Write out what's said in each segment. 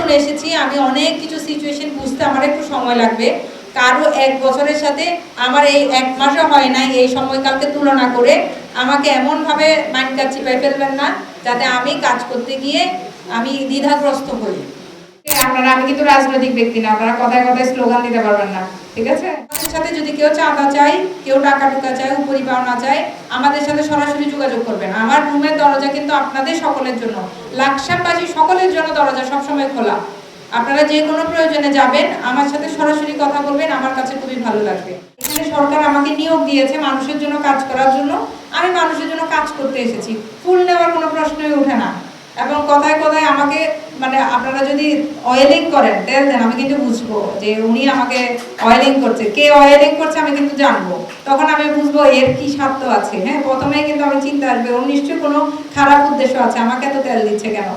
নতুন এসেছি, আমি অনেক কিছু সিচুয়েশন বুঝতে আমার একটু সময় লাগবে। কারও এক বছরের সাথে আমার এই এক মাসও হয় নাই এই সময়কালকে তুলনা করে আমাকে এমনভাবে মাইন্ড কাজ চিপাই ফেলবেন না, যাতে আমি কাজ করতে গিয়ে আমি দ্বিধাগ্রস্ত হই। আপনারা? আমি কিন্তু রাজনৈতিক ব্যক্তি না, আপনারা কথায় কথায় স্লোগান দিতে পারবেন না, ঠিক আছে? আমাদের সাথে যদি কেউ চাঁদা চাই কেউ টাকা টুকা চায়, উপরি পাওনা চায়, আমাদের সাথে সরাসরি যোগাযোগ করবেন। আমার রুমের দরজা কিন্তু আপনাদের সকলের জন্য। লাকসামবাসী সকলের জন্য দরজা সবসময় খোলা। আপনারা যে কোনো প্রয়োজনে যাবেন, আমার সাথে সরাসরি কথা বলবেন, আমার কাছে খুবই ভালো লাগবে। এখানে সরকার আমাকে নিয়োগ দিয়েছে মানুষের জন্য কাজ করার জন্য। আমি মানুষের জন্য কাজ করতে এসেছি। ফুল নেওয়ার কোনো প্রশ্নই ওঠে না। এবং কথায় কথায় আমাকে মানে আপনারা যদি অয়েলিং করেন, তেল দেন, আমি কিন্তু বুঝব যে উনি আমাকে অয়েলিং করছে। কে অয়েলিং করছে আমি কিন্তু জানব। তখন আমি বুঝব এর কি স্বার্থ আছে। হ্যাঁ প্রথমেই কিন্তু আমি চিন্তা আসবে ওর নিশ্চয়ই কোনো খারাপ উদ্দেশ্য আছে, আমাকে এত তেল দিচ্ছে কেন?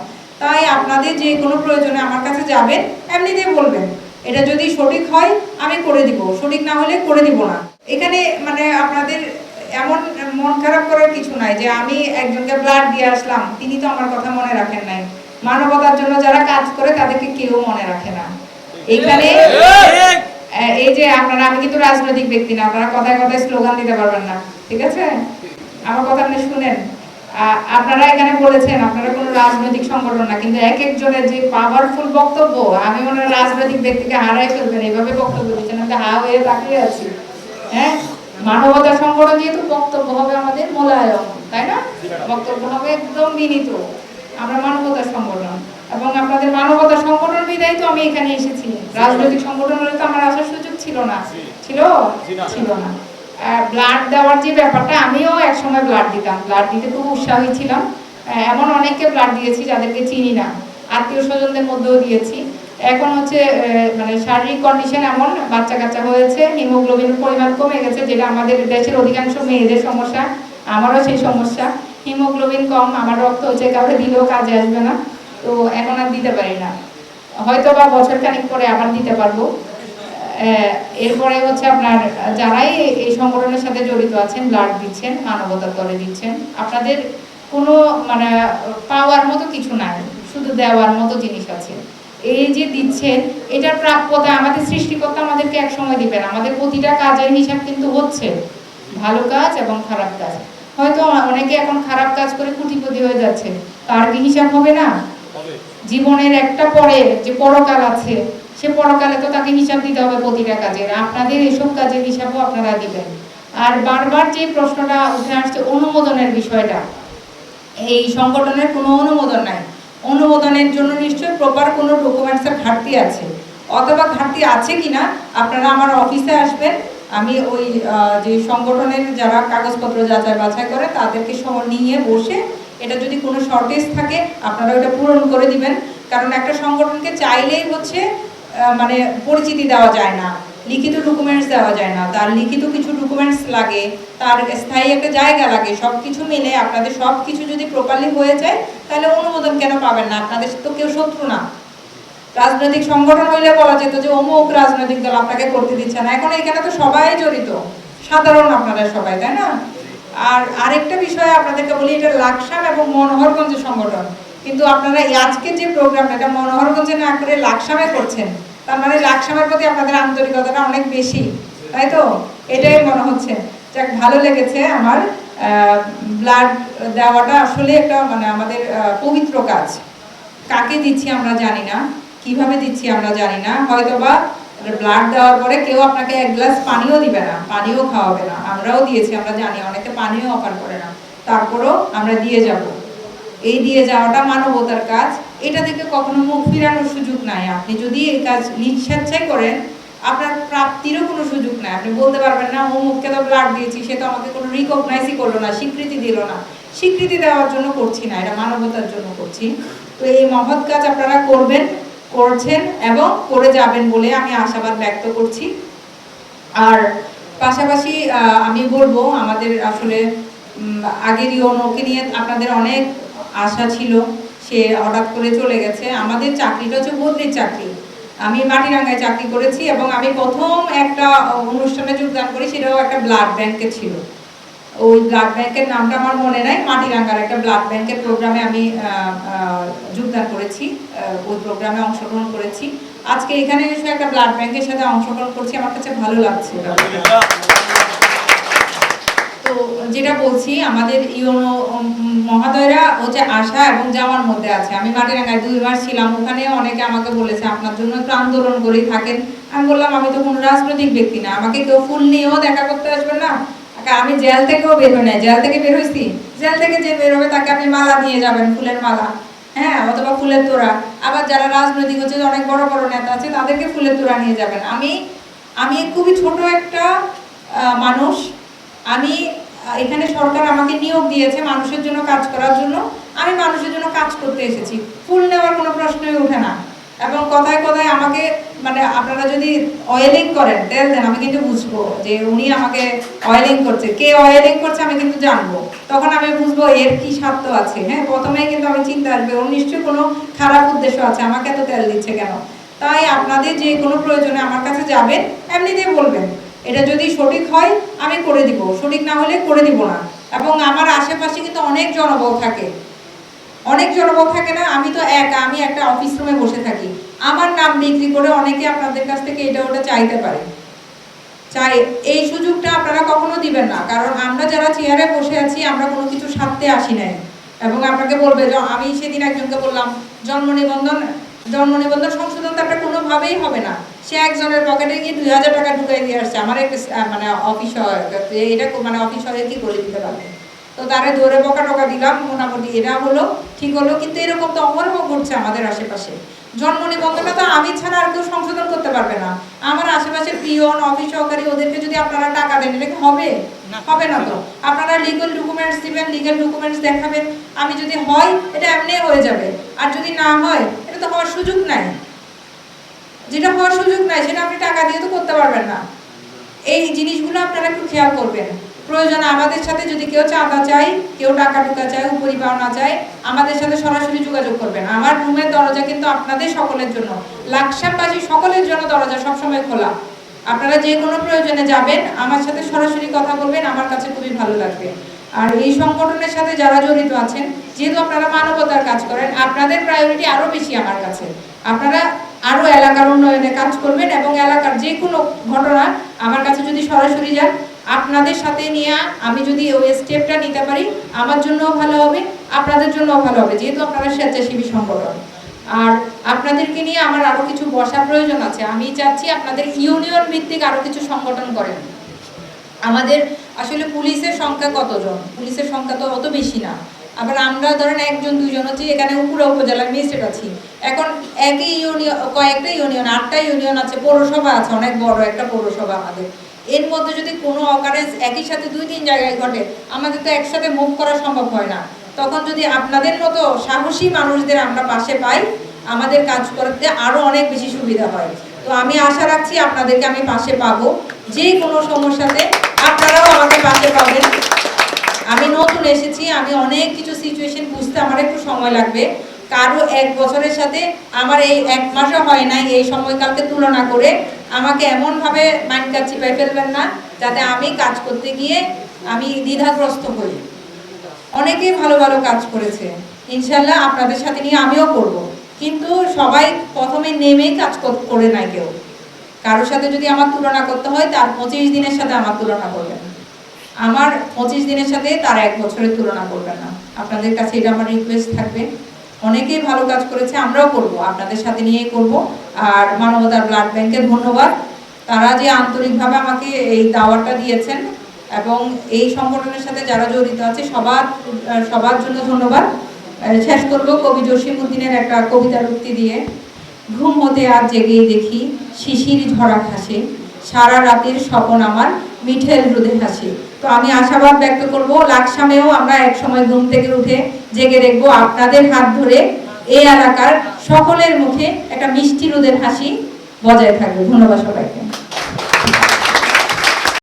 তাই আপনাদের যে কোনো প্রয়োজনে আমার কাছে যাবেন, এমনিতেই বলবেন, এটা যদি সঠিক হয়, আমি করে দিব। সঠিক না হলে করে দিব না। এখানে মানে আপনাদের এমন মন খারাপ করার কিছু নাই যে আমি একজনকে ব্লাড দিয়ে আসলাম, তিনি তো আমার কথা মনে রাখেন নাই। মানবতার জন্য যারা কাজ করে তাদেরকে কেউ মনে রাখে না। এইখানে এই যে আপনারা আমি কিন্তু রাজনৈতিক ব্যক্তি না আপনারা কথায় কথায় স্লোগান দিতে পারবেন না ঠিক আছে? আমার কথা আপনি শুনেন। আপনারা এখানে বলেছেন আপনারা কোনো রাজনৈতিক সংগঠন না কিন্তু এক একজনের যে পাওয়ারফুল বক্তব্য আমি মনে হয় রাজনৈতিক ব্যক্তিকে হারাই ফেলবেন এইভাবে বক্তব্য দিচ্ছেন আমি হা হয়ে তাকিয়ে আছি। হ্যাঁ? মানবতা সংগঠন যেহেতু বক্তব্য হবে আমাদের মোলায়ম তাই না? বক্তব্য হবে একদম বিনীত। আমরা মানবতা সংগঠন। এবং আপনাদের মানবতা সংগঠন বিদায় তো আমি এখানে এসেছি। রাজনৈতিক সংগঠন হলে তো আমার আসার সুযোগ ছিল না। ছিল? ছিল না। ব্লাড দেওয়ার যে ব্যাপারটা আমিও এক সময় ব্লাড দিতাম। ব্লাড দিতে খুব উৎসাহী ছিলাম। এমন অনেককে ব্লাড দিয়েছি যাদেরকে চিনি না। আত্মীয় স্বজনদের মধ্যেও দিয়েছি। এখন হচ্ছে মানে শারীরিক কন্ডিশন এমন বাচ্চা কাচ্চা হয়েছে হিমোগ্লোবিনের পরিমাণ কমে গেছে যেটা আমাদের দেশের অধিকাংশ মেয়েদের সমস্যা আমারও সেই সমস্যা। হিমোগ্লোবিন কম, আমার রক্ত হচ্ছে কাউকে দিলেও কাজে আসবে না। তো এখন আর দিতে পারি না। হয়তো বা বছর খানিক পরে আবার দিতে পারব। এরপরে হচ্ছে আপনার যারাই এই সংগঠনের সাথে জড়িত আছেন, ব্লাড দিচ্ছেন, মানবতার তরে দিচ্ছেন, আপনাদের কোনো মানে পাওয়ার মতো কিছু নাই, শুধু দেওয়ার মতো জিনিস আছে। এই যে দিচ্ছেন, এটার প্রাপ্যতা আমাদের সৃষ্টিকর্তা আমাদেরকে এক সময় দিবেন। আমাদের প্রতিটা কাজের হিসাব কিন্তু হচ্ছে। ভালো কাজ এবং খারাপ কাজ। হয়তো অনেকে এখন খারাপ কাজ করে কুটিপতি হয়ে যাচ্ছে। তার কি হিসাব হবে না? জীবনের একটা পরে যে পরকাল আছে সে পরকালে তো তাকে হিসাব দিতে হবে প্রতিটা কাজের। আপনাদের এসব কাজের হিসাবও আপনারা দিবেন। আর বারবার যে প্রশ্নটা উঠে আসছে অনুমোদনের বিষয়টা এই সংগঠনের কোনো অনুমোদন নাই। অনুমোদনের জন্য নিশ্চয়ই প্রপার কোনো ডকুমেন্টসের ঘাটতি আছে। অথবা ঘাটতি আছে কিনা আপনারা আমার অফিসে আসবেন। আমি ওই যে সংগঠনের যারা কাগজপত্র যাচাই বাছাই করে তাদেরকে সহ নিয়ে বসে এটা যদি কোনো শর্টেজ থাকে, আপনারা ওটা পূরণ করে দিবেন। কারণ একটা সংগঠনকে চাইলেই হচ্ছে মানে পরিচিতি দেওয়া যায় না, লিখিত ডকুমেন্টস দেওয়া যায় না, তার লিখিত কিছু ডকুমেন্টস লাগে, তার স্থায়ী একটা জায়গা লাগে সব কিছু মিলে আপনাদের সব কিছু যদি প্রপারলি হয়ে যায়, তাহলে অনুমোদন কেন পাবেন না? আপনাদের তো কেউ শত্রু না। রাজনৈতিক সংগঠন হইলে বলা যেত যে অমুক রাজনৈতিক দল আপনাকে করতে দিচ্ছে না। এখন এখানে তো সবাই জড়িত। সাধারণ আপনারা সবাই, তাই না? আর আরেকটা বিষয় আপনাদেরকে বলি, এটা লাকসাম এবং মনোহরগঞ্জের সংগঠন। কিন্তু আপনারা এই আজকের যে প্রোগ্রামটা, এটা মনোহরগঞ্জে না করে লাকসামে করছেন। তার মানে লাকসামের প্রতি আপনাদের আন্তরিকতাটা অনেক বেশি, তাই তো? এটাই মনে হচ্ছে। যাক, ভালো লেগেছে আমার। ব্লাড দেওয়াটা আসলে একটা মানে আমাদের পবিত্র কাজ। কাকে দিচ্ছি আমরা জানি না। কীভাবে দিচ্ছি আমরা জানি না। হয়তো বা ব্লাড দেওয়ার পরে কেউ আপনাকে এক গ্লাস পানিও দিবে না, পানিও খাওয়াবে না। আমরাও দিয়েছি, আমরা জানি, অনেকে পানিও অফার করে না। তারপরও আমরা দিয়ে যাব। এই দিয়ে যাওয়াটা মানবতার কাজ। এটা থেকে কখনো মুখ ফিরানোর সুযোগ নাই। আপনি যদি এই কাজ নিঃস্বেচ্ছায় করেন, আপনার প্রাপ্তিরও কোনো সুযোগ নাই। আপনি বলতে পারবেন না, অমুককে তো ব্লাড দিয়েছি, সে তো আমাকে কোনো রিকগনাইজই করল না, স্বীকৃতি দিল না। স্বীকৃতি দেওয়ার জন্য করছি না, এটা মানবতার জন্য করছি। তো এই মহৎ কাজ আপনারা করবেন। করছেন এবং করে যাবেন বলে আমি আশাবাদ ব্যক্ত করছি। আর পাশাপাশি আমি বলব, আমাদের আসলে আগেরই ওকে নিয়ে আপনাদের অনেক আশা ছিল, সে হঠাৎ করে চলে গেছে। আমাদের চাকরিটা হচ্ছে বদলির চাকরি। আমি মাটিরাঙ্গায় চাকরি করেছি এবং আমি প্রথম একটা অনুষ্ঠানে যোগদান করি, সেটাও একটা ব্লাড ব্যাংকে ছিল। ওই ব্লাড ব্যাংকের নামটা আমার মনে নাই, মাটিরাঙ্গার একটা ব্লাড ব্যাংকের প্রোগ্রামে আমি যোগদান করেছি ওই প্রোগ্রামে অংশগ্রহণ করেছি। আজকে এখানে এসে একটা ব্লাড ব্যাংকের সাথে অংশগ্রহণ করছি, আমার কাছে ভালো লাগছে। তো যেটা বলছি, আমাদের ইউনো মহাদয়রা হচ্ছে আশা এবং যাওয়ার মধ্যে আছে। আমি মাটিরাঙ্গায় দুই মাস ছিলাম ওখানে অনেকে আমাকে বলেছে, আপনার জন্য একটু আন্দোলন করেই থাকেন। আমি বললাম, আমি তো কোনো রাজনৈতিক ব্যক্তি না, আমাকে কেউ ফুল নিয়েও দেখা করতে আসবেন না। আমি জেল থেকেও বের হই নাই। জেল থেকে বের হয়েছি জেল থেকে যে বের হবে তাকে আপনি মালা নিয়ে যাবেন, ফুলের মালা। হ্যাঁ অথবা ফুলের তোড়া। আবার যারা রাজনৈতিক হচ্ছে অনেক বড় বড় নেতা আছে, তাদেরকে ফুলের তোড়া নিয়ে যাবেন। আমি আমি খুবই ছোট একটা মানুষ। আমি এখানে সরকার আমাকে নিয়োগ দিয়েছে মানুষের জন্য কাজ করার জন্য। আমি মানুষের জন্য কাজ করতে এসেছি। ফুল নেওয়ার কোনো প্রশ্নই ওঠে না। এবং কথায় কথায় আমাকে মানে আপনারা যদি অয়েলিং করেন তেল দেন, আমি কিন্তু বুঝব যে উনি আমাকে অয়েলিং করছে। কে অয়েলিং করছে আমি কিন্তু জানব। তখন আমি বুঝব এর কি স্বার্থ আছে। হ্যাঁ প্রথমেই কিন্তু আমি চিন্তা আসবে ওর নিশ্চয়ই কোনো খারাপ উদ্দেশ্য আছে, আমাকে এত তেল দিচ্ছে কেন? তাই আপনাদের যে কোনো প্রয়োজনে আমার কাছে যাবেন, এমনিতেই বলবেন, এটা যদি সঠিক হয়, আমি করে দিব। সঠিক না হলে করে দিব না। এবং আমার আশেপাশে কিন্তু অনেক জনবল থাকে। অনেক জনবল থাকে না, আমি তো একা, আমি একটা অফিস রুমে বসে থাকি। আমার নাম বিক্রি করে অনেকে আপনাদের কাছ থেকে এটা ওটা চাইতে পারে। চাই, এই সুযোগটা আপনারা কখনো দিবেন না, কারণ আমরা যারা চেয়ারে বসে আছি, আমরা কোনো কিছু সারতে আসি নাই। এবং আপনাকে বলবে যে আমি সেদিন একজনকে বললাম, জন্ম নিবন্ধন জন্ম নিবন্ধন সংশোধন তো একটা কোনোভাবেই হবে না। সে একজনের পকেটে গিয়ে দুই হাজার টাকা ঢুকাই দিয়ে আসছে। আমার একটা মানে অফিস এটা মানে অফিস হয়ে কি করে দিতে পারবে? তো তারে দৌড়ে বকা টকা দিলাম মোটামুটি এরা হলো ঠিক হলো কিন্তু এরকম তো অহরহ ঘটছে আমাদের আশেপাশে। জন্ম নিবন্ধনটা তো আমি ছাড়া আর কেউ সংশোধন করতে পারবে না। আমার আশেপাশের পিয়ন অফিস সহকারী ওদেরকে যদি আপনারা টাকা দেন এটা কি হবে? হবে না তো। আপনারা লিগাল ডকুমেন্টস দিবেন লিগাল ডকুমেন্টস দেখাবেন। আমি যদি হয় এটা এমনি হয়ে যাবে। আর যদি না হয় এটা তো হওয়ার সুযোগ নাই। যেটা হওয়ার সুযোগ নাই সেটা আপনি টাকা দিয়ে তো করতে পারবেন না। এই জিনিসগুলো আপনারা একটু খেয়াল করবেন। প্রয়োজন আমাদের সাথে, যদি কেউ চাঁদা চাই কেউ টাকা টুকা চায়, উপরি পাওনা চায়, আমাদের সাথে সরাসরি যোগাযোগ করবেন। আমার রুমের দরজা কিন্তু আপনাদের সকলের জন্য। লাকসামবাসী সকলের জন্য দরজা সবসময় খোলা। আপনারা যে কোনো প্রয়োজনে যাবেন, আমার সাথে সরাসরি কথা বলবেন, আমার কাছে খুবই ভালো লাগবে। আর এই সংগঠনের সাথে যারা জড়িত আছেন, যেহেতু আপনারা মানবতার কাজ করেন, আপনাদের প্রায়োরিটি আরও বেশি আমার কাছে। আপনারা আরও এলাকার উন্নয়নে কাজ করবেন এবং এলাকার যে কোনো ঘটনা আমার কাছে যদি সরাসরি যান আপনাদের সাথে নিয়ে আমি যদি ওই স্টেপটা নিতে পারি, আমার জন্যও ভালো হবে, আপনাদের জন্যও ভালো হবে, যেহেতু আপনারা স্বেচ্ছাসেবী সংগঠন। আর আপনাদেরকে নিয়ে আমার আরও কিছু বসার প্রয়োজন আছে। আমি চাচ্ছি আপনাদের ইউনিয়ন ভিত্তিক আরও কিছু সংগঠন করেন। আমাদের আসলে পুলিশের সংখ্যা কতজন? পুলিশের সংখ্যা তো অত বেশি না। আবার আমরা ধরেন একজন দুজন হচ্ছে, এখানে উপরে উপজেলার ম্যাজিস্ট্রেট আছি। এখন একই ইউনিয়ন কয়েকটা ইউনিয়ন আটটা ইউনিয়ন আছে, পৌরসভা আছে, অনেক বড় একটা পৌরসভা আমাদের। এর মধ্যে যদি কোনো অকারেন্স একই সাথে দুই তিন জায়গায় ঘটে, আমাদের তো একসাথে মুভ করা সম্ভব হয় না। তখন যদি আপনাদের মতো সাহসী মানুষদের আমরা পাশে পাই, আমাদের কাজ করতে আরও অনেক বেশি সুবিধা হয়। তো আমি আশা রাখছি আপনাদেরকে আমি পাশে পাবো। যে কোনো সমস্যাতে আপনারাও আমাকে পাশে পাবেন। আমি নতুন এসেছি, আমি অনেক কিছু সিচুয়েশন বুঝতে আমার একটু সময় লাগবে। কারও এক বছরের সাথে আমার এই এক মাসও হয় নাই এই সময়কালকে তুলনা করে। আমাকে এমনভাবে মাইন্ড কাজ চিপাই ফেলবেন না, যাতে আমি কাজ করতে গিয়ে আমি দ্বিধাগ্রস্ত হই। অনেকেই ভালো ভালো কাজ করেছে, ইনশাল্লাহ আপনাদের সাথে নিয়ে আমিও করব। কিন্তু সবাই প্রথমে নেমেই কাজ কর- করে না কেউ। কারোর সাথে যদি আমার তুলনা করতে হয়, তার পঁচিশ দিনের সাথে আমার তুলনা করবেন আমার পঁচিশ দিনের সাথে তার এক বছরের তুলনা করবেন না। আপনাদের কাছে এটা আমার রিকোয়েস্ট থাকবে। অনেকেই ভালো কাজ করেছে, আমরাও করব, আপনাদের সাথে নিয়েই করব। আর মানবতার ব্লাড ব্যাংকে ধন্যবাদ। তারা যে আন্তরিকভাবে আমাকে এই দাওয়াটা দিয়েছেন এবং এই সংগঠনের সাথে যারা জড়িত আছে, সবার সবার জন্য ধন্যবাদ। শেষ করব কবি জসিম উদ্দিনের একটা কবিতার উক্তি দিয়ে। ঘুম হতে আর জেগেই দেখি শিশির ঝরা ঘাসে, সারা রাতের স্বপন আমার। মিঠেল রোদে হাসি তো আমি আশাবাদ ব্যক্ত করব, লাকসামেও আমরা এক সময় ঘুম থেকে উঠে জেগে দেখব আপনাদের হাত ধরে এই এলাকার সকলের মুখে একটা মিষ্টি রোদের হাসি বজায় থাকবে। ধন্যবাদ সবাইকে।